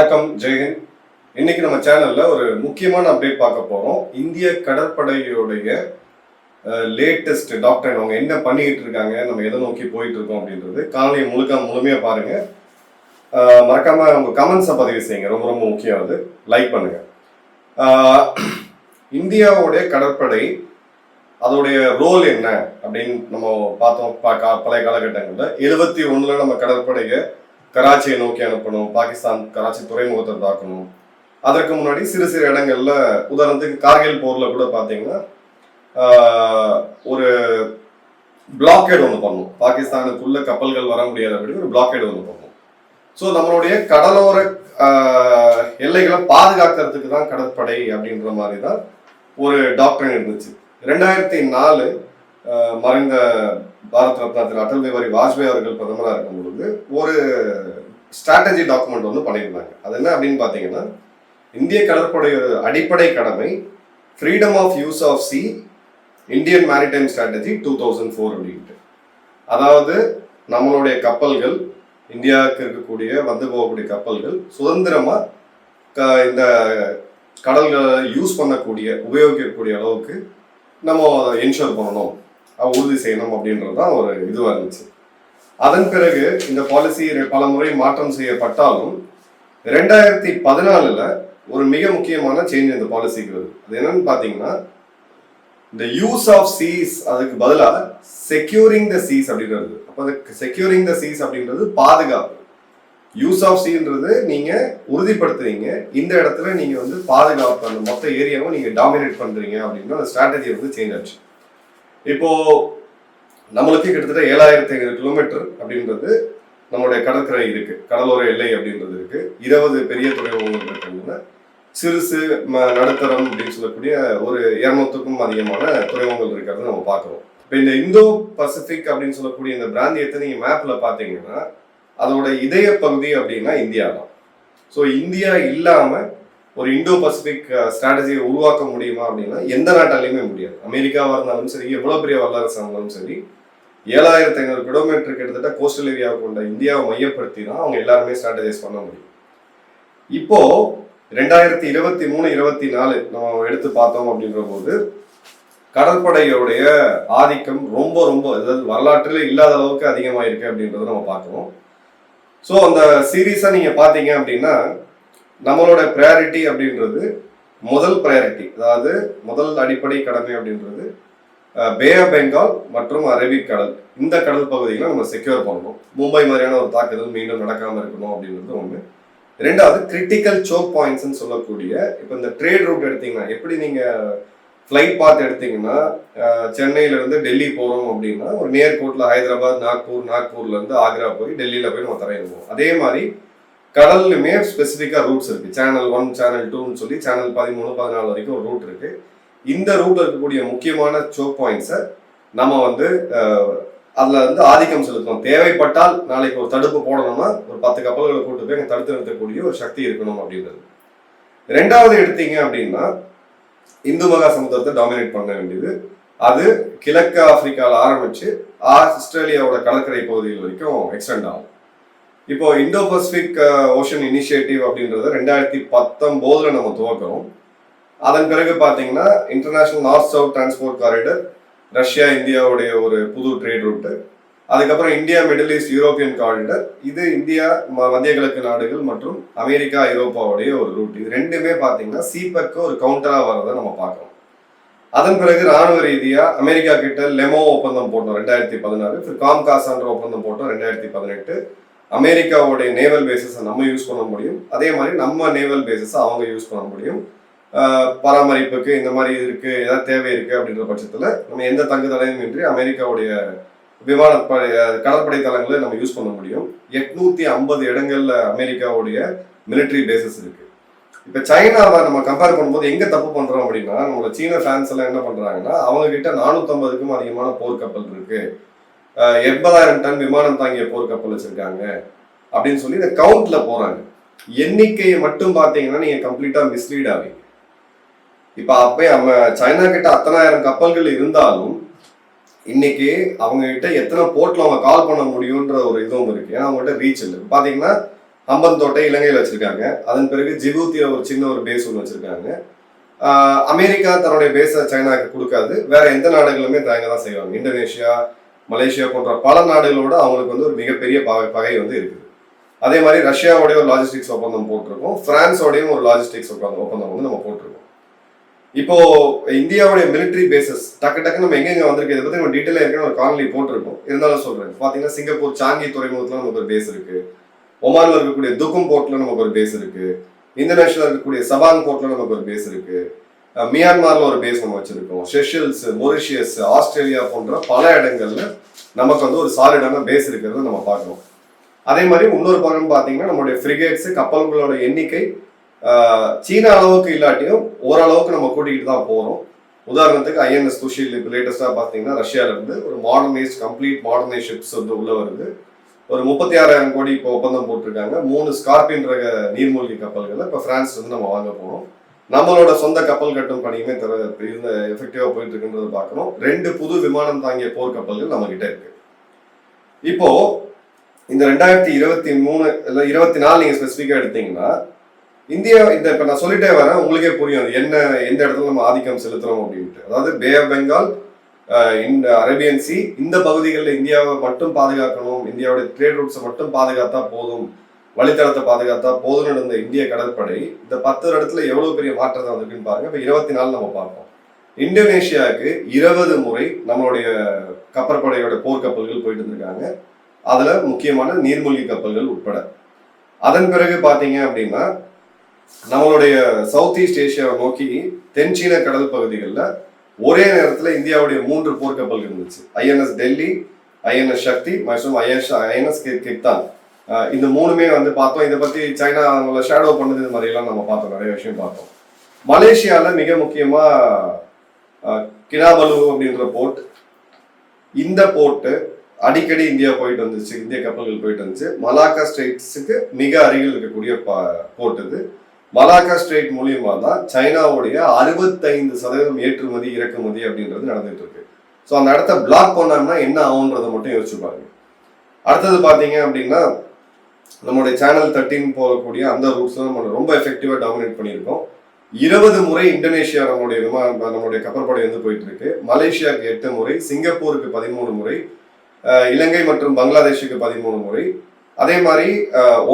வணக்கம் ஜெயஹிந்த் இன்னைக்கு நம்ம சேனல்ல ஒரு முக்கியமான அப்டேட் பார்க்க போறோம். இந்திய கடற்படையுடைய லேட்டஸ்ட் டாக்டர் அவங்க என்ன பண்ணிக்கிட்டு இருக்காங்க நம்ம எதை நோக்கி போயிட்டு இருக்கோம் அப்படின்றது காலையை முழுக்க முழுமையா பாருங்க. மறக்காம உங்க கமெண்ட்ஸை பதிவு செய்யுங்க. ரொம்ப ரொம்ப முக்கியம் அது லைக் பண்ணுங்க இந்தியாவுடைய கடற்படை அதோடைய ரோல் என்ன அப்படின்னு நம்ம பார்த்தோம் பா- பழைய காலகட்டங்களில். எழுபத்தி ஒண்ணுல நம்ம கடற்படையை கராச்சியை நோக்கி அனுப்பணும் பாகிஸ்தான் கராச்சி துறைமுகத்தை தாக்கணும். அதற்கு முன்னாடி சிறு சிறு இடங்கள்ல உதாரணத்துக்கு கார்கில் போர்ல கூட பாத்தீங்கன்னா ஒரு பிளாக்கேட் ஒன்று பண்ணும். பாகிஸ்தானுக்குள்ள கப்பல்கள் வர முடியாதபடி ஒரு பிளாக்கேட் ஒன்று பண்ணும். ஸோ நம்மளுடைய கடலோர எல்லைகளை பாதுகாக்கிறதுக்கு தான் கடற்படை அப்படின்ற மாதிரி தான் ஒரு டாக்டர் இருந்துச்சு. ரெண்டாயிரத்தி நாலு மறைந்த பாரத் ரத்னா திரு அடல் பிஹாரி வாஜ்பாய் அவர்கள் பிரதமராக இருக்கும் பொழுது ஒரு ஸ்ட்ராட்டஜி டாக்குமெண்ட் வந்து பண்ணியிருந்தாங்க. அது என்ன அப்படின்னு பார்த்தீங்கன்னா இந்திய கடற்படையோட அடிப்படை கடமை freedom of use of sea Indian maritime strategy two thousand four அப்படின்ட்டு. அதாவது நம்மளுடைய கப்பல்கள் இந்தியாவுக்கு இருக்கக்கூடிய வந்து போகக்கூடிய கப்பல்கள் சுதந்திரமாக க- இந்த கடல்களை யூஸ் பண்ணக்கூடிய உபயோகிக்கக்கூடிய அளவுக்கு நம்ம என்ஷூர் பண்ணணும். உறுதி செய்யணும் அப்படின்றது தான் ஒரு இதுவாக இருந்துச்சு. அதன் பிறகு இந்த பாலிசி பல முறை மாற்றம் செய்யப்பட்டாலும் ரெண்டாயிரத்தி பதினாலில் ஒரு மிக முக்கியமான சேஞ்ச் இந்த பாலிசிக்கு வருது. அது என்னன்னு பார்த்தீங்கன்னா இந்த யூஸ் ஆஃப் சீஸ் அதுக்கு பதிலாக செக்யூரிங் த சீஸ் அப்படின்றது அப்போ செக்யூரிங் த சீஸ் அப்படின்றது பாதுகாப்பு. யூஸ் ஆஃப் சீன்றது நீங்கள் உறுதிப்படுத்துறீங்க. இந்த இடத்துல நீங்கள் வந்து பாதுகாப்பு அந்த மொத்த ஏரியாவும் நீங்கள் டாமினேட் பண்ணுறீங்க அப்படின்னா அந்த ஸ்ட்ராட்டஜி வந்து சேஞ்ச் ஆச்சு. இப்போ நம்மளுக்கு கிட்டத்தட்ட ஏழாயிரத்தி ஐநூறு கிலோமீட்டர் அப்படின்றது நம்மளுடைய கடற்கரை இருக்கு. கடலோர எல்லை அப்படின்றது இருக்கு. இருபது பெரிய துறைமுகங்கள் இருக்குன்னா சிறுசு ம- நடுத்தரம் அப்படின்னு சொல்லக்கூடிய ஒரு இரநூத்துக்கும் அதிகமான துறைமுகங்கள் இருக்கிறத நம்ம பார்க்குறோம். இப்போ இந்த இந்தோ பசிபிக் அப்படின்னு சொல்லக்கூடிய இந்த பிராந்தியத்தை நீங்கள் மேப்பில் பார்த்தீங்கன்னா அதோட இதய பகுதி அப்படின்னா இந்தியா தான் ஸோ இந்தியா இல்லாமல் ஒரு இந்தோ பசிபிக் ஸ்ட்ராட்டஜியை உருவாக்க முடியுமா அப்படின்னா எந்த நாட்டாலையுமே முடியாது. அமெரிக்காவாக இருந்தாலும் சரி எவ்வளவு பெரிய வரலாறு இருந்தாலும் சரி ஏழாயிரத்தி ஐநூறு கிலோமீட்டர் கிட்டத்தட்ட கோஸ்டல் ஏரியாவை கொண்ட இந்தியாவை மையப்படுத்தி தான் அவங்க எல்லாருமே ஸ்ட்ராட்டஜைஸ் பண்ண முடியும். இப்போ ரெண்டாயிரத்தி இருபத்தி மூணு இருபத்தி நாலு நம்ம எடுத்து பார்த்தோம் அப்படின்ற போது கடற்படையோடைய ஆதிக்கம் ரொம்ப ரொம்ப அதாவது வரலாற்றில் இல்லாத அளவுக்கு அதிகமாக இருக்கு அப்படின்றத நம்ம பார்க்கணும் ஸோ அந்த சீரீஸாக நீங்கள் பார்த்தீங்க அப்படின்னா நம்மளோட ப்ரையாரிட்டி அப்படின்றது முதல் ப்ரையாரிட்டி அதாவது முதல் அடிப்படை கடமை அப்படின்றது பே ஆஃப் பெங்கால் மற்றும் அரபிக் கடல். இந்த கடல் பகுதிகளை நம்ம செக்யூர் பண்ணணும். மும்பை மாதிரியான ஒரு தாக்குதல் மீண்டும் நடக்காமல் இருக்கணும் அப்படின்றது ஒன்று ரெண்டாவது கிரிட்டிக்கல் சோக் பாயிண்ட்ஸ்னு சொல்லக்கூடிய இப்போ இந்த ட்ரேட் ரூட் எடுத்தீங்கன்னா எப்படி நீங்கள் ஃப்ளைட் பாத் எடுத்தீங்கன்னா சென்னையிலேருந்து டெல்லி போகிறோம் அப்படின்னா ஒரு நேர்கோட்டில் ஹைதராபாத் நாக்பூர் நாக்பூர்லேருந்து ஆக்ரா போய் டெல்லியில் போய் நம்ம தரையிடுவோம் அதே மாதிரி கடல்லுமே ஸ்பெசிஃபிக்காக ரூட்ஸ் இருக்குது சேனல் ஒன் சேனல் டூன்னு சொல்லி சேனல் பதிமூணு பதினாலு வரைக்கும் ஒரு ரூட் இருக்குது இந்த ரூட்டில் இருக்கக்கூடிய முக்கியமான சோக் பாயிண்ட்ஸை நம்ம வந்து அதில் வந்து ஆதிக்கம் செலுத்தணும். தேவைப்பட்டால் நாளைக்கு ஒரு தடுப்பு போடணும்னா ஒரு பத்து கப்பல்களை கூட்டு போய் அங்க தடுத்து நிறுத்தக்கூடிய ஒரு சக்தி இருக்கணும் அப்படின்றது. ரெண்டாவது எடுத்தீங்க அப்படின்னா இந்து மகா சமுத்திரத்தை டாமினேட் பண்ண வேண்டியது. அது கிழக்கு ஆப்பிரிக்காவில் ஆரம்பித்து ஆஸ்திரேலியாவோட கடற்கரை பகுதிகள் வரைக்கும் எக்ஸ்டெண்ட் ஆகும். இப்போ இந்தோ பசிபிக் ஓஷன் இனிஷியேட்டிவ் அப்படின்றத ரெண்டாயிரத்தி பத்தொம்போதுல நம்ம துவக்கிறோம். அதன் பிறகு பார்த்தீங்கன்னா international north south transport corridor Russia இந்தியாவுடைய ஒரு புது ட்ரேட் ரூட்டு அதுக்கப்புறம் India middle east European corridor இது இந்தியா ம- மத்திய கிழக்கு நாடுகள் மற்றும் அமெரிக்கா ஐரோப்பாவுடைய ஒரு ரூட் இது ரெண்டுமே பார்த்தீங்கன்னா சீபக்கு ஒரு கவுண்டராக வரதை நம்ம பார்க்குறோம். அதன் பிறகு ராணுவ ரீதியாக அமெரிக்கா கிட்ட லெமோ ஒப்பந்தம் போட்டோம் ரெண்டாயிரத்தி பதினாறு. காம்காசான்ற ஒப்பந்தம் போட்டோம் ரெண்டாயிரத்தி பதினெட்டு. அமெரிக்காவுடைய நேவல் பேசஸை நம்ம யூஸ் பண்ண முடியும். அதே மாதிரி நம்ம நேவல் பேசஸை அவங்க யூஸ் பண்ண முடியும். பராமரிப்புக்கு இந்த மாதிரி இருக்கு ஏதாவது தேவை இருக்கு அப்படின்ற பட்சத்தில் நம்ம எந்த தங்கு தடையும் இன்றி அமெரிக்காவுடைய விமானப்படை கடற்படை தளங்களை நம்ம யூஸ் பண்ண முடியும். எட்நூத்தி ஐம்பது இடங்கள்ல அமெரிக்காவுடைய மிலிட்டரி பேசஸ் இருக்கு. இப்ப சைனாவை நம்ம கம்பேர் பண்ணும்போது எங்க தப்பு பண்றோம் அப்படின்னா நம்மளோட சீன ஃபேன்ஸ் எல்லாம் என்ன பண்றாங்கன்னா அவங்க கிட்ட நானூத்தம்பதுக்கும் அதிகமான போர்க்கப்பல் இருக்கு. எண்பதாயிரம் டன் விமானம் தாங்கிய போர்க்கப்பல் வச்சிருக்காங்க அப்படின்னு சொல்லி இந்த கவுண்ட்ல போறாங்க. எண்ணிக்கையை மட்டும் பார்த்தீங்கன்னா நீங்க கம்ப்ளீட்டா மிஸ்லீட் ஆவீங்க. இப்ப அப்பே நம்ம சைனா கிட்ட அத்தனாயிரம் கப்பல்கள் இருந்தாலும் இன்னைக்கு அவங்க கிட்ட எத்தனை போர்ட்ல அவங்க கால் பண்ண முடியுன்ற ஒரு இதுவும் இருக்கு. ஏன்னா அவங்ககிட்ட ரீச் இல்லை. பாத்தீங்கன்னா அம்பந்தோட்டை இலங்கையில் வச்சிருக்காங்க. அதன் பிறகு ஜிபூத்தியில ஒரு சின்ன ஒரு பேஸ் ஒன்று வச்சிருக்காங்க. அமெரிக்கா தன்னுடைய பேஸை சைனாக்கு கொடுக்காது. வேற எந்த நாடுகளுமே தயங்க தான் செய்வாங்க. இந்தோனேஷியா மலேசியா போன்ற பல நாடுகளோட அவங்களுக்கு வந்து ஒரு மிகப்பெரிய பகை பகை வந்து இருக்குது. அதே மாதிரி ரஷ்யாவோடைய ஒரு லாஜிஸ்டிக்ஸ் ஒப்பந்தம் போட்டிருக்கோம். பிரான்ஸோடையும் ஒரு லாஜிஸ்டிக்ஸ் ஒப்பந்தம் ஒப்பந்தம் வந்து நம்ம போட்டிருக்கோம். இப்போ இந்தியாவுடைய மிலிட்டரி பேசஸ் டக்கு டக்கு நம்ம எங்கெங்க வந்திருக்கு இதை பத்தி நம்ம டீட்டெயிலாக இருக்கிற ஒரு காணொலி போட்டிருக்கோம். இருந்தாலும் சொல்றேன். பாத்தீங்கன்னா சிங்கப்பூர் சாங்கி துறைமுகத்துல நமக்கு ஒரு பேஸ் இருக்கு. ஒமான்ல இருக்கக்கூடிய துக்கும் போர்ட்ல நமக்கு ஒரு பேஸ் இருக்கு. இந்தோனேஷியால இருக்கக்கூடிய சபாங் போர்ட்ல நமக்கு ஒரு பேஸ் இருக்கு. மியான்மரில் ஒரு பேஸ் நம்ம வச்சிருக்கோம். செஷல்ஸ் மொரிஷியஸ் ஆஸ்திரேலியா போன்ற பல இடங்கள்ல நமக்கு வந்து ஒரு சாலிடான பேஸ் இருக்கிறத நம்ம பார்க்கணும் அதே மாதிரி இன்னொரு பக்கம் பார்த்தீங்கன்னா நம்மளுடைய ஃப்ரிகேட்ஸ் கப்பல்களோட எண்ணிக்கை சீனா சீன அளவுக்கு இல்லாட்டியும் ஓரளவுக்கு நம்ம கூட்டிகிட்டு தான் போகிறோம் உதாரணத்துக்கு ஐஎன்எஸ் துஷில் இப்போ லேட்டஸ்ட்டாக பார்த்தீங்கன்னா ரஷ்யாவிலேருந்து ஒரு மாடர்னைஸ் கம்ப்ளீட் மாடர்னைஸ் ஷிப்ஸ் வந்து உள்ள வருது. ஒரு முப்பத்தி ஆறாயிரம் கோடி இப்போ ஒப்பந்தம் போட்டிருக்காங்க. மூணு ஸ்கார்பின் ரக நீர்மூழ்கி கப்பல்களை இப்போ பிரான்ஸ் வந்து நம்ம வாங்க போகிறோம் நம்மளோட சொந்த கப்பல் கட்டும் பணியுமே தர இருந்த எஃபெக்டிவாக போயிட்டு இருக்குன்றதை பார்க்கணும். ரெண்டு புது விமானம் தாங்கிய போர் கப்பல்கள் நம்ம கிட்ட இருக்கு. இப்போ இந்த ரெண்டாயிரத்தி இருபத்தி மூணு இல்லை இருபத்தி நாலு நீங்க ஸ்பெசிஃபிக்காக எடுத்தீங்கன்னா இந்தியா இந்த இப்போ நான் சொல்லிட்டே வரேன் உங்களுக்கே புரியும் அது என்ன எந்த இடத்துல நம்ம ஆதிக்கம் செலுத்துறோம் அப்படின்ட்டு. அதாவது பே ஆஃப் பெங்கால் இந்த அரேபியன் சி இந்த பகுதிகளில் இந்தியாவை மட்டும் பாதுகாக்கணும் இந்தியாவுடைய ட்ரேட் ரூட்ஸை மட்டும் பாதுகாத்தா போதும். வழித்தடத்தை பாதுகாத்தா போதும் இருந்த இந்திய கடற்படை இந்த பத்து இடத்துல எவ்வளவு பெரிய மாற்றத்தை வந்திருக்குன்னு பாருங்க. இப்ப இருபத்தி நாலு நம்ம பார்ப்போம். இந்தோனேஷியாவுக்கு இருபது முறை நம்மளுடைய கப்பற்படையோட போர்க்கப்பல்கள் போயிட்டு இருந்திருக்காங்க அதுல முக்கியமான நீர்மூழ்கி கப்பல்கள் உட்பட. அதன் பிறகு பாத்தீங்க அப்படின்னா நம்மளுடைய சவுத் ஈஸ்ட் ஏஷியாவை நோக்கி தென் சீன கடல் பகுதிகளில் ஒரே நேரத்தில் இந்தியாவுடைய மூன்று போர்க்கப்பல்கள் இருந்துச்சு. ஐஎன்எஸ் டெல்லி ஐஎன்எஸ் சக்தி மற்றும் ஐஎஸ் ஐஎன்எஸ் கிப்தான். இந்த மூணுமே வந்து பார்த்தோம். இதை பத்தி சைனா அவங்கள ஷேடோ பண்ணது இது மாதிரிலாம் நம்ம பார்த்தோம். நிறைய விஷயம் பார்த்தோம். மலேசியாவில் மிக முக்கியமா அஹ், கினாபலு அப்படின்ற போர்ட் இந்த போர்ட்டு அடிக்கடி இந்தியா போயிட்டு வந்துச்சு. இந்திய கப்பல்கள் போயிட்டு வந்துச்சு. மலாக்கா ஸ்ட்ரெயிட்ஸுக்கு மிக அருகில் இருக்கக்கூடிய போர்ட் இது. மலாக்கா ஸ்ட்ரெயிட் மூலியமா தான் சைனாவுடைய அறுபத்தைந்து சதவீதம் ஏற்றுமதி இறக்குமதி அப்படின்றது நடந்துட்டு இருக்கு. ஸோ அந்த இடத்த பிளாக் பண்ணாங்கன்னா என்ன ஆகுன்றதை மட்டும் யோசிச்சு பாருங்க. அடுத்தது பார்த்தீங்க அப்படின்னா நம்மளுடைய சேனல் தேர்ட்டின் போகக்கூடிய அந்த ரூட்ஸ் நம்ம ரொம்ப எஃபெக்டிவாக டாமினேட் பண்ணியிருக்கோம். இருபது முறை இந்தோனேஷியா நம்மளுடைய விமான நம்மளுடைய கப்பற்படை வந்து போயிட்டு இருக்கு மலேசியாவுக்கு எட்டு முறை சிங்கப்பூருக்கு பதிமூணு முறை இலங்கை மற்றும் பங்களாதேஷுக்கு பதிமூணு முறை. அதே மாதிரி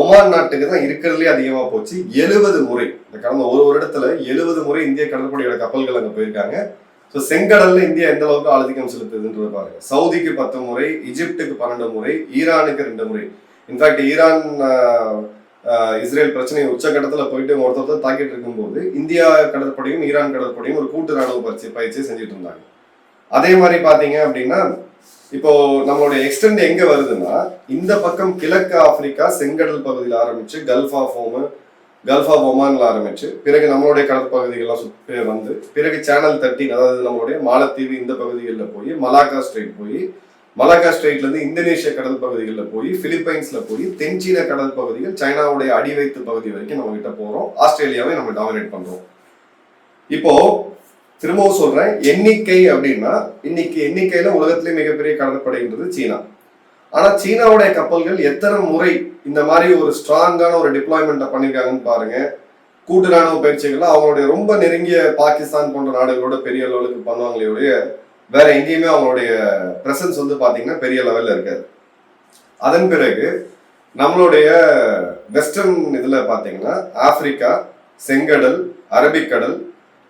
ஒமான் நாட்டுக்கு தான் இருக்கிறதுலே அதிகமாக போச்சு. எழுபது முறை இந்த கடந்த ஒரு வருடத்துல எழுபது முறை இந்திய கடற்படையோட கப்பல்கள் அங்கே போயிருக்காங்க. ஸோ செங்கடல்ல இந்தியா எந்த அளவுக்கு ஆதிக்கம் செலுத்துதுன்றது பாருங்க. சவுதிக்கு பத்து முறை இஜிப்டுக்கு பன்னெண்டு முறை ஈரானுக்கு ரெண்டு முறை. இன்ஃபேக்ட் ஈரான் இஸ்ரேல் பிரச்சனை உச்சகட்டத்தில் போயிட்டு ஒருத்தர் தாக்கிட்டு இருக்கும்போது இந்தியா கடற்படையும் ஈரான் கடற்படையும் ஒரு கூட்டு ராணுவ பயிற்சி பயிற்சி செஞ்சுட்டு இருந்தாங்க. அதே மாதிரி பார்த்தீங்க அப்படின்னா இப்போ நம்மளுடைய எக்ஸ்டெண்ட் எங்க வருதுன்னா இந்த பக்கம் கிழக்கு ஆப்பிரிக்கா செங்கடல் பகுதியில் ஆரம்பிச்சு கல்ஃப் ஆஃப் கல்ஃபா கல்ஃப் ஆஃப் ஒமான்ல ஆரம்பிச்சு பிறகு நம்மளுடைய கடற்பகுதிகள்லாம் சுற்றி வந்து பிறகு சேனல் தேர்ட்டின் அதாவது நம்மளுடைய மாலத்தீவு இந்த பகுதிகளில் போய் மலாக்கா ஸ்ட்ரெயிட் போய் மலாக்கா ஸ்ட்ரெயிட்லேருந்து இந்தோனேஷிய கடல் பகுதிகளில் போய் பிலிப்பைன்ஸில் போய் தென்சீன கடல் பகுதிகள் சைனாவுடைய அடிவைத்து பகுதி வரைக்கும் நம்ம கிட்ட போகிறோம் ஆஸ்திரேலியாவை நம்ம டாமினேட் பண்ணுறோம் இப்போ திரும்பவும் சொல்கிறேன் எண்ணிக்கை அப்படின்னா இன்னைக்கு எண்ணிக்கையில் உலகத்திலே மிகப்பெரிய கடற்படைன்றது சீனா. ஆனால் சீனாவுடைய கப்பல்கள் எத்தனை முறை இந்த மாதிரி ஒரு ஸ்ட்ராங்கான ஒரு டிப்ளாய்மெண்ட்டை பண்ணியிருக்காங்கன்னு பாருங்க. கூட்டு ராணுவ பயிற்சிகள்ல அவங்களுடைய ரொம்ப நெருங்கிய பாகிஸ்தான் போன்ற நாடுகளோட பெரிய அளவுக்கு பண்ணுவாங்களே வேற எங்கேயுமே அவங்களுடைய பிரசன்ஸ் வந்து பார்த்தீங்கன்னா பெரிய லெவல்ல இருக்காது. அதன் பிறகு நம்மளுடைய வெஸ்டர்ன் இதில் பார்த்தீங்கன்னா ஆப்பிரிக்கா செங்கடல் அரபிக்கடல்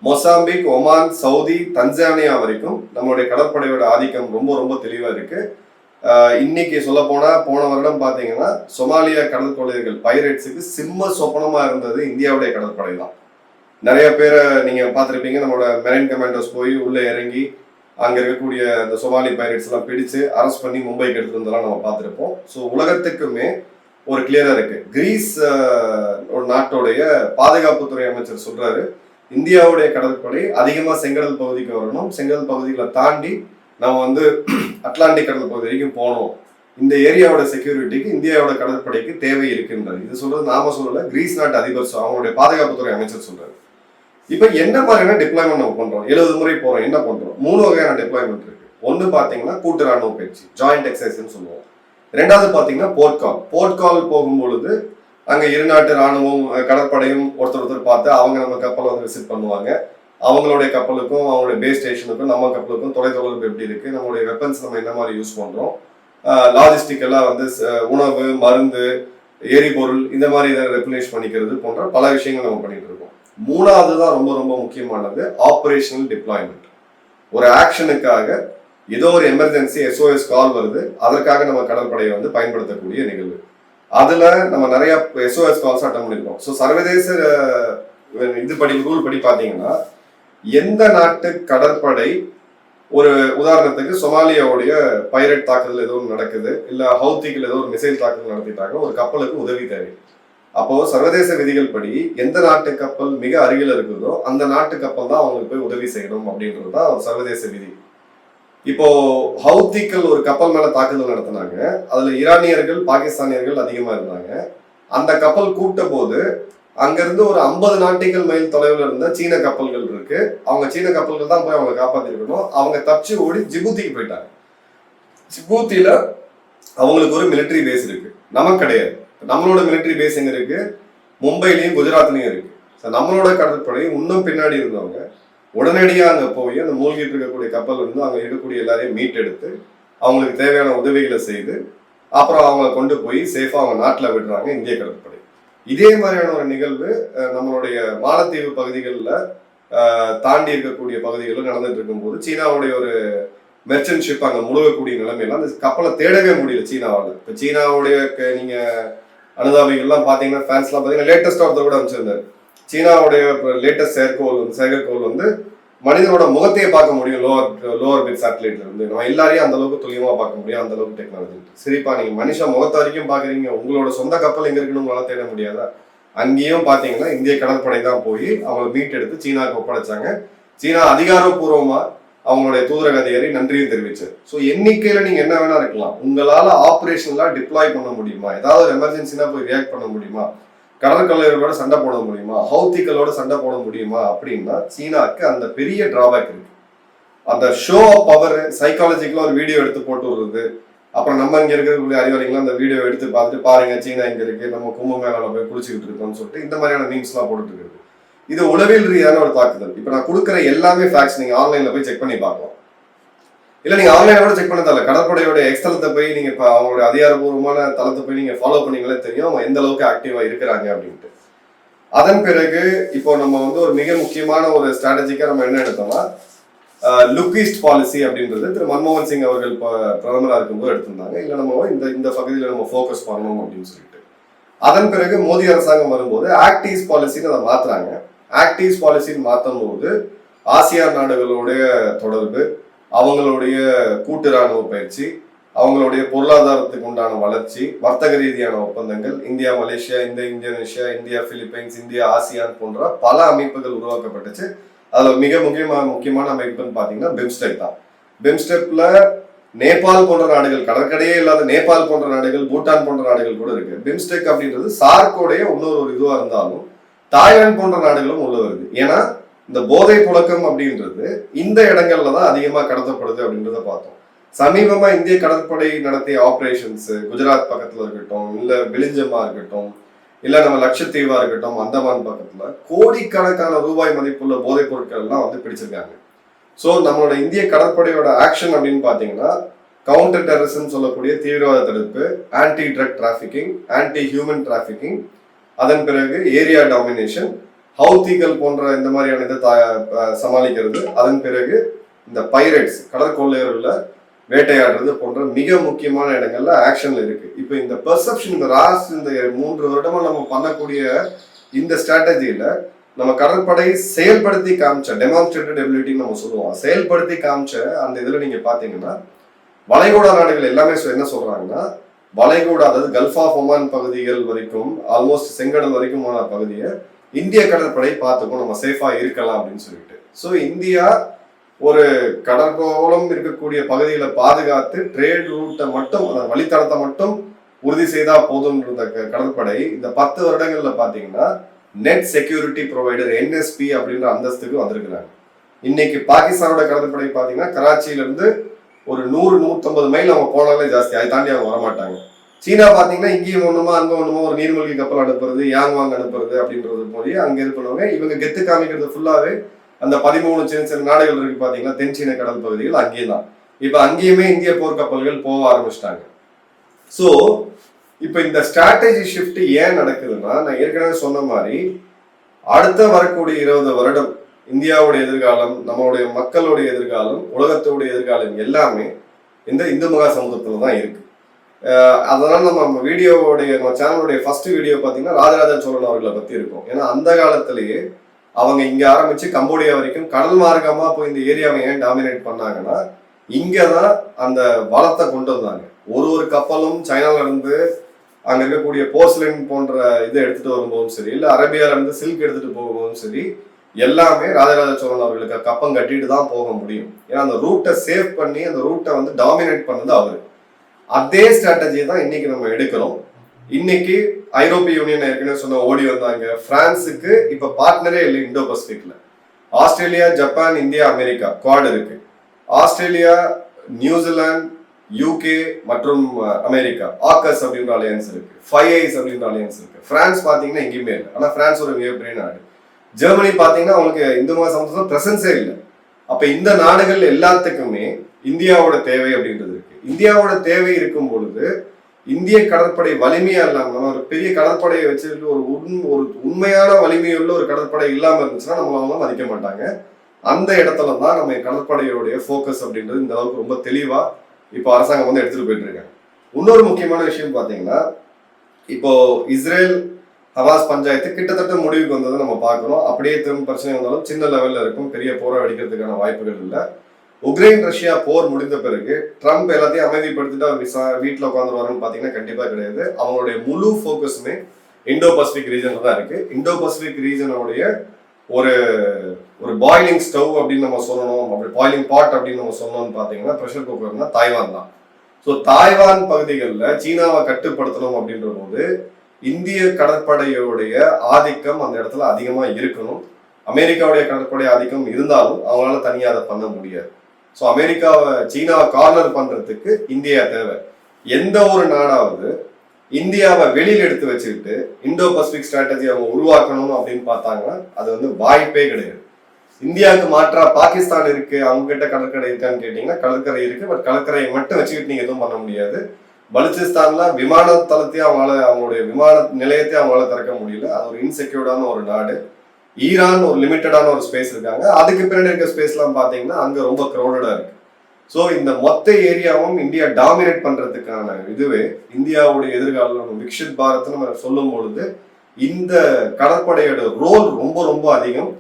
மொசாம்பிக் ஒமான் சவுதி தன்சானியா வரைக்கும் நம்மளுடைய கடற்படையோட ஆதிக்கம் ரொம்ப ரொம்ப தெளிவாக இருக்கு. இன்னைக்கு சொல்ல போனா போன வருடம் பார்த்தீங்கன்னா சொமாலியா கடற்கொள்ளையர்கள் பைரட்ஸுக்கு பைரேட்ஸுக்கு சிம்ம சொப்பனமா இருந்தது இந்தியாவுடைய கடற்படை தான் நிறைய பேரை நீங்க பார்த்துருப்பீங்க நம்மளோட மெரைன் கமாண்டோஸ் போய் உள்ள இறங்கி அங்க இருக்கக்கூடிய அந்த சொமாலி பைரட்ஸ் எல்லாம் பிடிச்சு அரெஸ்ட் பண்ணி மும்பைக்கு எடுத்துட்டு வந்தெல்லாம் நம்ம பார்த்துருப்போம். ஸோ உலகத்துக்குமே ஒரு கிளியரா இருக்கு. கிரீஸ் ஒரு நாட்டோடைய பாதுகாப்புத்துறை அமைச்சர் சொல்றாரு. இந்தியாவுடைய கடற்படை அதிகமா செங்கடல் பகுதிக்கு வரணும். செங்கடல் பகுதிகளை தாண்டி நம்ம வந்து அட்லாண்டிக் கடல் பகுதி வரைக்கும் போனோம் இந்த ஏரியாவோட செக்யூரிட்டிக்கு இந்தியாவோட கடற்படைக்கு தேவை இருக்கின்றது. இது சொல்றது நாம சொல்லல கிரீஸ் நாட்டு அதிபர் அவங்களுடைய பாதுகாப்புத்துறை அமைச்சர் சொல்றாரு. இப்போ என்ன மாதிரியான டிப்ளாய்மெண்ட் நம்ம பண்றோம்? எழுபது முறை போறோம். என்ன பண்றோம்? மூணு வகையான டிப்ளாய்மெண்ட் இருக்கு. ஒன்னு பாத்தீங்கன்னா கூட்டு ராணுவ பயிற்சி ஜாயிண்ட் எக்ஸசைஸ்னு சொல்லுவோம். ரெண்டாவது பாத்தீங்கன்னா போர்ட்கால் போர்ட்கால் போகும்பொழுது அங்க இரு நாட்டு ராணுவம் கடற்படையும் ஒருத்தர் ஒருத்தர் பார்த்து அவங்க நம்ம கப்பலை வந்து விசிட் பண்ணுவாங்க. அவங்களுடைய கப்பலுக்கும் அவங்களுடைய பேஸ் ஸ்டேஷனுக்கும் நம்ம கப்பலுக்கும் தொலைத்தொடர்பு எப்படி இருக்கு? நம்மளுடைய வெப்பன்ஸ் நம்ம என்ன மாதிரி யூஸ் பண்றோம்? லாஜிஸ்டிக் எல்லாம் வந்து ச- உணவு மருந்து எரிபொருள் இந்த மாதிரி இதை ரெப்ளேஷ் பண்ணிக்கிறது போன்ற பல விஷயங்கள் நம்ம பண்ணிட்டு இருக்கோம். மூணாவது தான் ரொம்ப ரொம்ப முக்கியமானது ஆப்ரேஷனல் டிப்ளாய்மெண்ட் ஒரு ஆக்ஷனுக்காக ஏதோ ஒரு எமர்ஜென்சி எஸ்ஓஎஸ் கால் வருது அதற்காக நம்ம கடற்படையை வந்து பயன்படுத்தக்கூடிய நிகழ்வு. அதுல நம்ம நிறைய எஸ்ஓஎஸ் கால்ஸ் அட்டன் பண்ணிருக்கோம். ஸோ சர்வதேச இது படி ரூல் படி பார்த்தீங்கன்னா எந்த நாட்டு கடற்படை ஒரு உதாரணத்துக்கு சொமாலியாவுடைய பைரட் தாக்குதல் ஏதோ ஒன்று நடக்குது இல்ல ஹவுத்திகள் ஏதோ ஒரு மிசைல் தாக்குதல் நடத்திட்டாங்க ஒரு கப்பலுக்கு உதவி தேவை. அப்போ சர்வதேச விதிகள் படி எந்த நாட்டு கப்பல் மிக அருகில் இருக்குதோ அந்த நாட்டு கப்பல் தான் அவங்களுக்கு போய் உதவி செய்யணும் அப்படின்றது தான் சர்வதேச விதி. இப்போ ஹவுத்திக்கள் ஒரு கப்பல் மேல தாக்குதல் நடத்தினாங்க. அதுல ஈரானியர்கள் பாகிஸ்தானியர்கள் அதிகமா இருந்தாங்க. அந்த கப்பல் கூப்பிட்ட போது அங்கிருந்து ஒரு ஐம்பது நாட்டிகள் மைல் தொலைவில் இருந்த சீன கப்பல்கள் இருக்கு. அவங்க சீன கப்பல்கள் தான் போய் அவங்க காப்பாத்திருக்கணும். அவங்க தப்பிச்சு ஓடி ஜிபூத்திக்கு போயிட்டாங்க. ஜிபூத்தில அவங்களுக்கு ஒரு மிலிட்டரி பேஸ் இருக்கு. நமக்கு கிடையாது. நம்மளோட மிலிட்ரி பேஸ் எங்க இருக்கு? மும்பைலயும் குஜராத்லயும் இருக்கு. நம்மளோட கடற்படை இன்னும் பின்னாடி இருந்தவங்க உடனடியாக அங்கே போய் அந்த மூழ்கிட்டு இருக்கக்கூடிய கப்பல் இருந்து அங்கே இருக்கக்கூடிய எல்லாரையும் மீட்டெடுத்து அவங்களுக்கு தேவையான உதவிகளை செய்து அப்புறம் அவங்கள கொண்டு போய் சேஃபாக அவங்க நாட்டில் விடுறாங்க இந்திய கடற்படை. இதே மாதிரியான ஒரு நிகழ்வு நம்மளுடைய மாலத்தீவு பகுதிகளில் தாண்டி இருக்கக்கூடிய பகுதிகளில் நடந்துட்டு இருக்கும்போது சீனாவுடைய ஒரு மெர்ச்சன்ட் ஷிப் அங்கே முழுகக்கூடிய நிலைமையில அந்த கப்பலை தேடவே முடியல சீனாவால். இப்போ சீனாவுடைய க- அனுதாபிகள்லாம் பார்த்தீங்கன்னா ஃபேன்ஸ்லாம் பார்த்தீங்கன்னா லேட்டஸ்டாக ஒருத்தர் கூட அமைச்சிருந்தாரு சீனாவுடைய லேட்டஸ்ட் செயற்கோள் வந்து செயற்கைக்கோள் வந்து மனிதனோட முகத்தையே பார்க்க முடியும் லோவர் லோவர் பிட் சேட்டலைட்ல இருந்து. நம்ம எல்லாரையும் அந்த அளவுக்கு துல்லியமா பார்க்க முடியும் அந்த அளவுக்கு டெக்னாலஜி சரிப்பா நீங்க மனுஷன் முகத்தை வரைக்கும் பாக்குறீங்க உங்களோட சொந்த கப்பல் எங்க இருக்குன்னு உங்களால தேட முடியாதா? அங்கேயும் பாத்தீங்கன்னா இந்திய கடற்படை தான் போய் அவங்களை மீட் எடுத்து சீனாவுக்கு ஒப்படைச்சாங்க. சீனா அதிகாரப்பூர்வமா அவங்களுடைய தூதரக அதிகாரி நன்றியும் தெரிவிச்சார். ஸோ எண்ணிக்கையில நீங்க என்ன வேணா இருக்கலாம். உங்களால ஆப்ரேஷன்லாம் டிப்ளாய் பண்ண முடியுமா? ஏதாவது ஒரு எமர்ஜென்சினா போய் ரியாக்ட் பண்ண முடியுமா? கடற்கொள்ளையர்களோட சண்டை போட முடியுமா? ஹவுத்திகளோட சண்டை போட முடியுமா? அப்படின்னா சீனாக்கு அந்த பெரிய டிராபேக் இருக்கு. அந்த ஷோ பவர் சைக்காலஜிக்கலாக ஒரு வீடியோ எடுத்து போட்டு வருது அப்புறம் நம்ம இங்க இருக்கக்கூடிய அறிவாளிகளாம் அந்த வீடியோ எடுத்து பார்த்துட்டு பாருங்க சீனா இங்க இருக்கு. நம்ம கும்பமேளால போய் குளிச்சுக்கிட்டு இருக்கோம்னு சொல்லிட்டு இந்த மாதிரியான மீம்ஸ் எல்லாம் போட்டுட்டு இருக்கு இது உளவியல் ரீதியான ஒரு தாக்குதல். இப்போ நான் கொடுக்குற எல்லாமே ஃபேக்ட்ஸ் நீங்க ஆன்லைன்ல போய் செக் பண்ணி பார்க்கலாம். இல்ல நீங்க ஆன்லைன்ல கூட செக் பண்ண தேவையில்ல கடற்படையோட எக்ஸ்தலத்தை போய் நீங்க இப்ப அவங்களோட அதிகாரப்பூர்வமான தளத்தை போய் நீங்க ஃபாலோ பண்ணீங்களே தெரியும் அவங்க எந்த அளவுக்கு ஆக்டிவா இருக்கிறாங்க அப்படின்ட்டு. அதன் பிறகு இப்போ நம்ம வந்து ஒரு மிக முக்கியமான ஒரு ஸ்ட்ராட்டஜிக்கா நம்ம என்ன எடுத்தோம்னா லுக் ஈஸ்ட் பாலிசி அப்படின்றது திரு மன்மோகன் சிங் அவர்கள் இப்போ பிரதமராக இருக்கும்போது எடுத்திருந்தாங்க. இல்ல நம்ம இந்த இந்த பகுதியில் நம்ம ஃபோக்கஸ் பண்ணணும் அப்படின்னு சொல்லிட்டு. அதன் பிறகு மோடி அரசாங்கம் வரும்போது ஆக்ட் பாலிசின்னு அதை மாத்துறாங்க. ஆக்டிவ்ஸ் பாலிசின்னு மாற்றும் போது ஆசியான் நாடுகளுடைய தொடர்பு அவங்களுடைய கூட்டு ராணுவ பயிற்சி அவங்களுடைய பொருளாதாரத்துக்கு உண்டான வளர்ச்சி வர்த்தக ரீதியான ஒப்பந்தங்கள் இந்தியா மலேசியா இந்த Indonesia India Philippines India ASEAN போன்ற பல அமைப்புகள் உருவாக்கப்பட்டுச்சு. அதில் மிக முக்கியமான முக்கியமான அமைப்புன்னு பார்த்தீங்கன்னா பிம்ஸ்டெக் தான். பிம்ஸ்டெக்ல நேபாள் போன்ற நாடுகள் கடற்கடையே இல்லாத நேபாள் போன்ற நாடுகள் பூட்டான் போன்ற நாடுகள் கூட இருக்கு. பிம்ஸ்டெக் அப்படின்றது சார்க்கோடைய இன்னொரு ஒரு இதுவாக இருந்தாலும் தாய்லாந்து போன்ற நாடுகளும் உள்ள வருது. ஏன்னா இந்த போதை புழக்கம் அப்படின்றது இந்த இடங்கள்ல தான் அதிகமா கடத்தப்படுது அப்படின்றத பார்த்தோம். சமீபமா இந்திய கடற்படை நடத்திய ஆபரேஷன்ஸ் குஜராத் பக்கத்துல இருக்கட்டும் இல்ல வெளிஞ்சமா இருக்கட்டும் இல்ல நம்ம லட்சத்தீவா இருக்கட்டும் அந்தமான் பக்கத்துல கோடிக்கணக்கான ரூபாய் மதிப்புள்ள போதைப் பொருட்கள் எல்லாம் வந்து பிடிச்சிருக்காங்க. ஸோ நம்மளோட இந்திய கடற்படையோட ஆக்ஷன் அப்படின்னு பாத்தீங்கன்னா கவுண்டர் டெரரிசம் சொல்லக்கூடிய தீவிரவாத தடுப்பு anti drug trafficking anti human trafficking அதன் பிறகு ஏரியா டாமினேஷன் ஹவுத்திகள் போன்ற இந்த மாதிரியான இதை தா- சமாளிக்கிறது. அதன் பிறகு இந்த பைரட்ஸ் கடற்கொள்ளையர்களில் வேட்டையாடுறது போன்ற மிக முக்கியமான இடங்கள்ல ஆக்ஷன்ல இருக்கு. இப்போ இந்த பெர்செப்ஷன் இந்த ராஸ் இந்த மூன்று வருடமா நம்ம பண்ணக்கூடிய இந்த ஸ்ட்ராட்டஜியில நம்ம கடற்படை செயல்படுத்தி காமிச்ச டெமான்ஸ்ட்ரேட்டட் எபிலிட்டின்னு நம்ம சொல்லுவோம். செயல்படுத்தி காமிச்ச அந்த இதுல நீங்க பாத்தீங்கன்னா வளைகுடா நாடுகள் எல்லாமே என்ன சொல்றாங்கன்னா வளைகுடா அதாவது கல்ஃப் ஆஃப் ஒமான் பகுதிகள் வரைக்கும் ஆல்மோஸ்ட் செங்கடல் வரைக்குமான பகுதியை இந்திய கடற்படை பார்த்துக்கும் நம்ம சேஃபா இருக்கலாம் அப்படின்னு சொல்லிட்டு. ஸோ இந்தியா ஒரு கடற்கோளம் இருக்கக்கூடிய பகுதிகளை பாதுகாத்து ட்ரேட் ரூட்டை மட்டும் அந்த வழித்தடத்தை மட்டும் உறுதி செய்தா போதும் இருந்த க- கடற்படை இந்த பத்து வருடங்கள்ல பாத்தீங்கன்னா நெட் செக்யூரிட்டி ப்ரொவைடர் என்எஸ்பி அப்படின்ற அந்தஸ்துக்கு வந்திருக்கிறாங்க. இன்னைக்கு பாகிஸ்தானோட கடற்படை பாத்தீங்கன்னா கராச்சியில இருந்து ஒரு நூறு நூத்தம்பது மைல் அவங்க போனாலே ஜாஸ்தி. அதை தாண்டி அவங்க வரமாட்டாங்க. சீனா பாத்தீங்கன்னா இங்கேயும் ஒண்ணுமா அங்க ஒண்ணுமா ஒரு நீர்மூழ்கி கப்பல் அனுப்புறது யாங் வாங்க அனுப்புறது அப்படின்றது போய் அங்க இது பண்ணுவாங்க. இவங்க கெத்து காமிக்கிறது ஃபுல்லாவே அந்த பதிமூணு சின்ன சின்ன நாடுகள் இருக்கு பாத்தீங்களா? தென் சீன கடல் பகுதிகள் அங்கேயும் தான். இப்ப அங்கேயுமே இந்திய போர்க்கப்பல்கள் போக ஆரம்பிச்சிட்டாங்க. ஸோ இப்போ இந்த ஸ்ட்ராட்டஜி ஷிஃப்ட் ஏன் நடக்குதுன்னா நான் ஏற்கனவே சொன்ன மாதிரி அடுத்த வரக்கூடிய இருபது வருடம் இந்தியாவுடைய எதிர்காலம் நம்மளுடைய மக்களுடைய எதிர்காலம் உலகத்தோடைய எதிர்காலம் எல்லாமே இந்த இந்து மகா சமுதிரத்துல தான் இருக்கு. அதனால் அதனால நம்ம வீடியோவுடைய நம்ம சேனலுடைய ஃபர்ஸ்ட் வீடியோ பார்த்தீங்கன்னா ராஜராஜ சோழன் அவர்களை பத்தி இருக்கும். ஏன்னா அந்த காலத்திலேயே அவங்க இங்க ஆரம்பிச்சு கம்போடியா வரைக்கும் கடல் மார்க்கமா போய் இந்த ஏரியாவை ஏன் டாமினேட் பண்ணாங்கன்னா இங்கே தான் அந்த வளத்தை கொண்டு வந்தாங்க. ஒரு ஒரு கப்பலும் சைனால இருந்து அங்க இருக்கக்கூடிய போர்ஸ்லின் போன்ற இதை எடுத்துட்டு வரும்போதும் சரி இல்ல அரேபியால இருந்து சில்க் எடுத்துட்டு போகும்போதும் சரி எல்லாமே ராஜராஜ சோழன் அவர்களுக்கு கப்பம் கட்டிட்டு தான் போக முடியும். ஏன்னா அந்த ரூட்டை சேவ் பண்ணி அந்த ரூட்டை வந்து டாமினேட் பண்ணது அவர். அதே ஸ்ட்ராட்டஜி தான் இன்னைக்கு நம்ம எடுக்கிறோம். இன்னைக்கு ஐரோப்பிய யூனியன் ஏற்கனவே சொன்ன ஓடி வந்தாங்க. பிரான்ஸுக்கு இப்ப பார்ட்னரே இல்லை Indo பசிபிக்ல Australia Japan India America Quad இருக்கு. ஆஸ்திரேலியா நியூசிலாந்து யூகே மற்றும் அமெரிக்கா. ஆக்கஸ் அப்படின்ற அலையன்ஸ் இருக்கு. ஃபைவ் ஐஸ் அப்படின்ற அலையன்ஸ் இருக்கு. பிரான்ஸ் பாத்தீங்கன்னா எங்கேயுமே இல்லை. ஆனா பிரான்ஸ் ஒரு மிகப்பெரிய நாடு. ஜெர்மனி பார்த்தீங்கன்னா அவங்களுக்கு இந்து மத சமத்துவம் பிரசன்ஸே இல்லை. அப்போ இந்த நாடுகள் எல்லாத்துக்குமே இந்தியாவோட தேவை அப்படின்றது இருக்கு. இந்தியாவோட தேவை இருக்கும் பொழுது இந்திய கடற்படை வலிமையா இல்லாமல் ஒரு பெரிய கடற்படையை வச்சுட்டு ஒரு உண் ஒரு உண்மையான வலிமையுள்ள ஒரு கடற்படை இல்லாமல் இருந்துச்சுன்னா நம்மள அவங்க மதிக்க மாட்டாங்க. அந்த இடத்துல தான் நம்ம கடற்படையோடைய ஃபோக்கஸ் அப்படின்றது இந்த அளவுக்கு ரொம்ப தெளிவா இப்போ அரசாங்கம் வந்து எடுத்துட்டு போயிட்டு இருக்காங்க. இன்னொரு முக்கியமான விஷயம் பார்த்தீங்கன்னா இப்போ இஸ்ரேல் ஹவாஸ் பஞ்சாயத்து கிட்டத்தட்ட முடிவுக்கு வந்ததை நம்ம பார்க்குறோம். அப்படியே திரும்ப பிரச்சனை வந்தாலும் சின்ன லெவலில் இருக்கும். பெரிய போரை வெடிக்கிறதுக்கான வாய்ப்புகள் இல்லை. உக்ரைன் ரஷ்யா போர் முடிந்த பிறகு ட்ரம்ப் எல்லாத்தையும் அமைதிப்படுத்திட்டு அவர் விசா வீட்டில் உட்காந்துருவாருன்னு பார்த்தீங்கன்னா கண்டிப்பாக கிடையாது. அவங்களுடைய முழு ஃபோக்கஸுமே இண்டோ பசிபிக் ரீஜனில் தான் இருக்குது இண்டோ பசிபிக் ரீஜனுடைய ஒரு ஒரு பாய்லிங் ஸ்டவ் அப்படின்னு நம்ம சொல்லணும். அப்படி பாய்லிங் பாட் அப்படின்னு நம்ம சொன்னோம்னு பார்த்தீங்கன்னா ப்ரெஷர் குக்கர்னா தாய்வான் தான். ஸோ தாய்வான் பகுதிகளில் சீனாவை கட்டுப்படுத்தணும் அப்படின்ற போது இந்திய கடற்படையோடைய ஆதிக்கம் அந்த இடத்துல அதிகமாக இருக்கணும். அமெரிக்காவுடைய கடற்படை ஆதிக்கம் இருந்தாலும் அவங்களால தனியாக அதை பண்ண முடியாது. ஸோ அமெரிக்காவை சீனாவை கார்னர் பண்றதுக்கு இந்தியா தேவை. எந்த ஒரு நாடாவது இந்தியாவை வெளியில் எடுத்து வச்சுக்கிட்டு இந்தோ பசிபிக் ஸ்ட்ராட்டஜி அவங்க உருவாக்கணும் அப்படின்னு பார்த்தாங்கன்னா அது வந்து வாய்ப்பே கிடையாது. இந்தியாவுக்கு மாற்றா பாகிஸ்தான் இருக்கு அவங்க கிட்ட கடற்கரை இருக்கான்னு கேட்டீங்கன்னா கடற்கரை இருக்கு பட் கடற்கரையை மட்டும் வச்சுக்கிட்டு நீங்க எதுவும் பண்ண முடியாது. பலுச்சிஸ்தான்ல விமான தளத்தையும் அவங்களால அவங்களுடைய விமான நிலையத்தையும் அவங்களால திறக்க முடியல. அது ஒரு இன்செக்யூர்டான ஒரு நாடு. ஈரான் ஒரு லிமிட்டடான ஒரு ஸ்பேஸ் இருக்காங்க. அதுக்கு பின்னாடி இருக்க ஸ்பேஸ்லாம் பார்த்தீங்கன்னா அங்க ரொம்ப க்ரௌடடா இருக்கு. ஸோ இந்த மொத்த ஏரியாவும் இந்தியா டாமினேட் பண்றதுக்கான இதுவே இந்தியாவுடைய எதிர்காலம் விக்ஷித் பாரத் நம்ம சொல்லும் பொழுது இந்த கடற்படையோட ரோல் ரொம்ப ரொம்ப அதிகம்.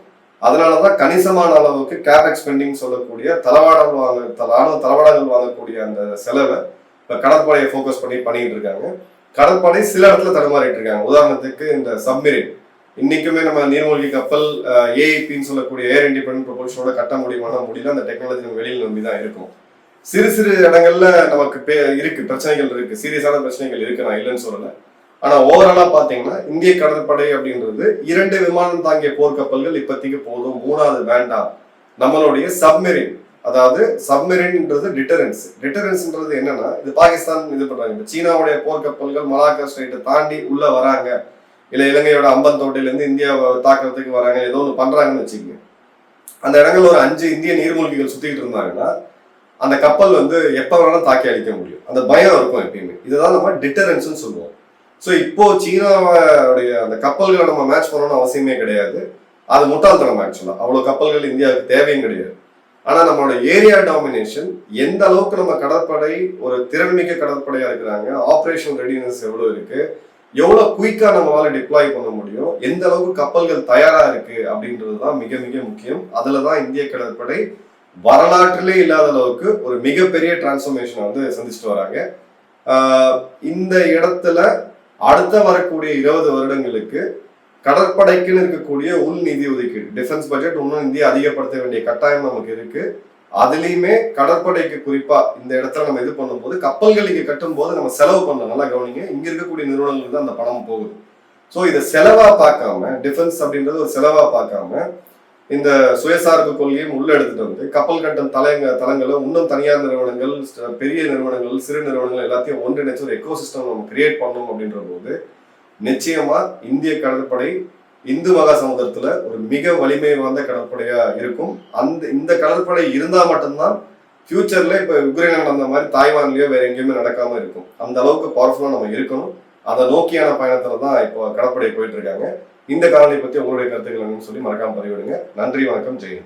அதனாலதான் கணிசமான அளவுக்கு கேபெக்ஸ் ஸ்பெண்டிங் சொல்லக்கூடிய தளவாடங்கள் வாங்க ராணுவ தளவாடங்கள் வாங்கக்கூடிய அந்த செலவை இப்போ கடற்படையை ஃபோக்கஸ் பண்ணி பண்ணிட்டு இருக்காங்க. கடற்படை சில இடத்துல தடுமாறிட்டு இருக்காங்க. உதாரணத்துக்கு இந்த சப்மெரின் இன்னைக்குமே நம்ம நீர்மூழ்கி கப்பல் ஏஐபின்னு சொல்லக்கூடிய ஏர் இண்டிபெண்ட் ப்ரொபல்ஷனோட கட்ட முடியுமான முடியல அந்த டெக்னாலஜி நம்ம வெளியில் நம்பி தான் இருக்கும். சிறு சிறு இடங்கள்ல நமக்கு பே இருக்கு பிரச்சனைகள் இருக்கு. சீரியஸான பிரச்சனைகள் இருக்கு நான் இல்லைன்னு சொல்லலை. ஆனா ஓவராலா பாத்தீங்கன்னா இந்திய கடற்படை அப்படின்றது இரண்டு விமானம் தாங்கிய போர்க்கப்பல்கள் இப்போதைக்கு போதும். மூணாவது வேண்டாம். நம்மளுடைய சப்மெரின் அதாவது சப்மெரின்ன்றது டிட்டரன்ஸ் டிட்டரன்ஸ்ன்றது என்னன்னா இது பாகிஸ்தான் இது பண்றாங்க. இப்ப சீனாவுடைய போர்க்கப்பல்கள் மலாக்கா ஸ்ட்ரைட்டை தாண்டி உள்ள வராங்க. இல்ல இலங்கையோட அம்பன் தோட்டையில இருந்து இந்தியாவை தாக்குறதுக்கு வராங்க. ஏதோ ஒன்று பண்றாங்கன்னு வச்சுக்கோங்க. அந்த இடங்கள்ல ஒரு அஞ்சு இந்திய நீர்மூழ்கிகள் சுத்திக்கிட்டு இருந்தாங்கன்னா அந்த கப்பல் வந்து எப்ப வேணாலும் தாக்கி அழிக்க முடியும். அந்த பயம் இருக்கும் எப்பயுமே. இதுதான் நம்ம டிட்டரன்ஸ்னு சொல்லுவோம். ஸோ இப்போ சீனாவுடைய அந்த கப்பல்களை நம்ம மேட்ச் பண்ணணும்னு அவசியமே கிடையாது. அது முட்டாள்தனம் ஆக்சுவலா அவ்வளவு கப்பல்கள் இந்தியாவுக்கு தேவையும் கிடையாது. ஆனால் நம்மளோட ஏரியா டாமினேஷன் எந்த அளவுக்கு நம்ம கடற்படை ஒரு திறன்மிக்க கடற்படையாக இருக்கிறாங்க ஆப்ரேஷன் ரெடினஸ் எவ்வளோ இருக்கு எவ்வளவு குயிக்கா நம்மளால டிப்ளாய் பண்ண முடியும் எந்த அளவுக்கு கப்பல்கள் தயாரா இருக்கு அப்படின்றது தான் மிக மிக முக்கியம். அதுலதான் இந்திய கடற்படை வரலாற்றிலே இல்லாத அளவுக்கு ஒரு மிகப்பெரிய டிரான்ஸ்ஃபர்மேஷனை வந்து சந்திச்சுட்டு வராங்க. இந்த இடத்துல அடுத்த வரக்கூடிய இருபது வருடங்களுக்கு கடற்படைக்குன்னு இருக்கக்கூடிய உள் நிதி ஒதுக்கீடு டிஃபென்ஸ் பட்ஜெட் இன்னும் இந்தியா அதிகப்படுத்த வேண்டிய கட்டாயம் நமக்கு இருக்கு. அதுலயுமே கடற்படைக்கு குறிப்பா இந்த இடத்துல நம்ம இது பண்ணும்போது கப்பல்கள் இங்க கட்டும் போது நம்ம செலவு பண்ண நல்லா கவனிங்க. இங்க இருக்கக்கூடிய நிறுவனங்களுக்கு தான் அந்த பணம் போகுது. ஸோ இதை செலவா பார்க்காம டிஃபென்ஸ் அப்படின்றது ஒரு செலவா பார்க்காம இந்த சுயசார்பு கொள்கையும் உள்ள எடுத்துட்டு வந்து கப்பல் கட்டும் தலைங்க தளங்களை இன்னும் தனியார் நிறுவனங்கள் பெரிய நிறுவனங்கள் சிறு நிறுவனங்கள் எல்லாத்தையும் ஒன்றிணைச்சு ஒரு எக்கோசிஸ்டம் நம்ம கிரியேட் பண்ணணும் அப்படின்ற போது நிச்சயமா இந்திய கடற்படை இந்து மகா சமுதிரத்துல ஒரு மிக வலிமை வாய்ந்த கடற்படையா இருக்கும். அந்த இந்த கடற்படை இருந்தா மட்டும்தான் ஃபியூச்சர்ல இப்ப உக்ரைன்ல நடந்த மாதிரி தாய்வான்லயோ வேற எங்கேயுமே நடக்காம இருக்கும். அந்த அளவுக்கு பவர்ஃபுல்லா நம்ம இருக்கணும். அதை நோக்கியான பயணத்துல தான் இப்போ கடற்படை போயிட்டு இருக்காங்க. இந்த காலனை பத்தி உங்களுடைய கருத்துக்கள் என்னன்னு சொல்லி மறக்காம பதிவிடுங்க. நன்றி வணக்கம் ஜெயின்